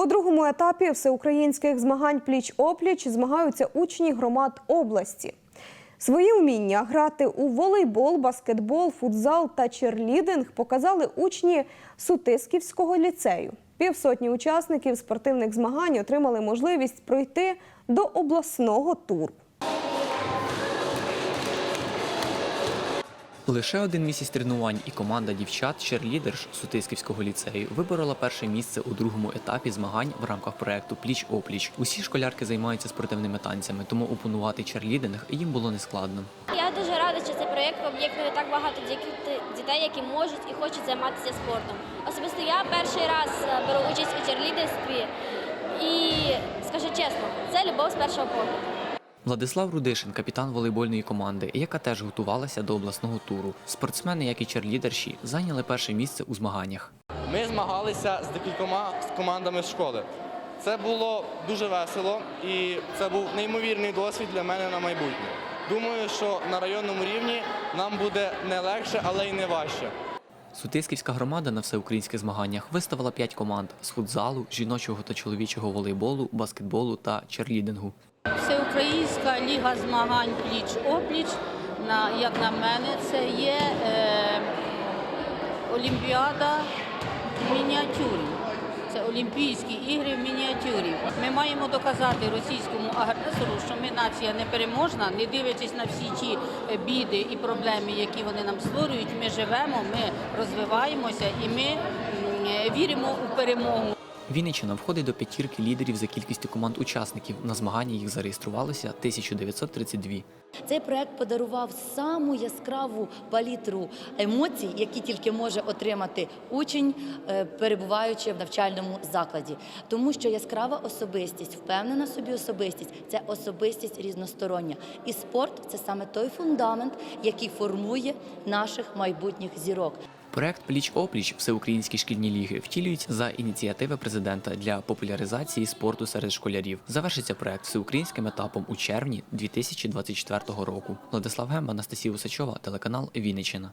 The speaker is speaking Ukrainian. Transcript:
У другому етапі всеукраїнських змагань пліч-опліч змагаються учні громад області. Свої вміння грати у волейбол, баскетбол, футзал та черлідинг показали учні Сутисківського ліцею. Півсотні учасників спортивних змагань отримали можливість пройти до обласного туру. Лише один місяць тренувань і команда дівчат черлідерш Сутисківського ліцею виборола перше місце у другому етапі змагань в рамках проекту Пліч опліч. Усі школярки займаються спортивними танцями, тому опанувати черлідинг їм було нескладно. Я дуже рада, що цей проєкт об'єднує так багато дітей, які можуть і хочуть займатися спортом. Особисто я перший раз е, беру участь у черлідерстві і скажу чесно, це любов з першого погляду. Владислав Рудишин, капітан волейбольної команди, яка теж готувалася до обласного туру. Спортсмени, як і черлідерші, зайняли перше місце у змаганнях. Ми змагалися з декількома командами школи. Це було дуже весело і це був неймовірний досвід для мене на майбутнє. Думаю, що на районному рівні нам буде не легше, але й не важче. Сутисківська громада на всеукраїнських змаганнях виставила п'ять команд з футзалу, жіночого та чоловічого волейболу, баскетболу та черлідингу. Всеукраїнська ліга змагань пліч-опліч, на, як на мене, це є е, Олімпіада в мініатюрі. Олімпійські ігри в мініатюрі. Ми маємо доказати російському агресору, що ми нація непереможна, не дивлячись на всі ті е, біди і проблеми, які вони нам створюють. Ми живемо, ми розвиваємося і ми е, віримо у перемогу. Вінниччина входить до п'ятірки лідерів за кількістю команд учасників. На змагання їх зареєструвалося 1932. Цей проект подарував саму яскраву палітру емоцій, які тільки може отримати учень, е, перебуваючи в навчальному закладі. Тому що яскрава особистість, впевнена собі особистість це особистість різностороння. І спорт це саме той фундамент, який формує наших майбутніх зірок. Проект Пліч опліч Всеукраїнські шкільні ліги втілюють за ініціативи президента для популяризації спорту серед школярів. Завершиться проект всеукраїнським етапом у червні 2024 року. Владислав Гемба, Анастасія Усачова, телеканал Вінниччина.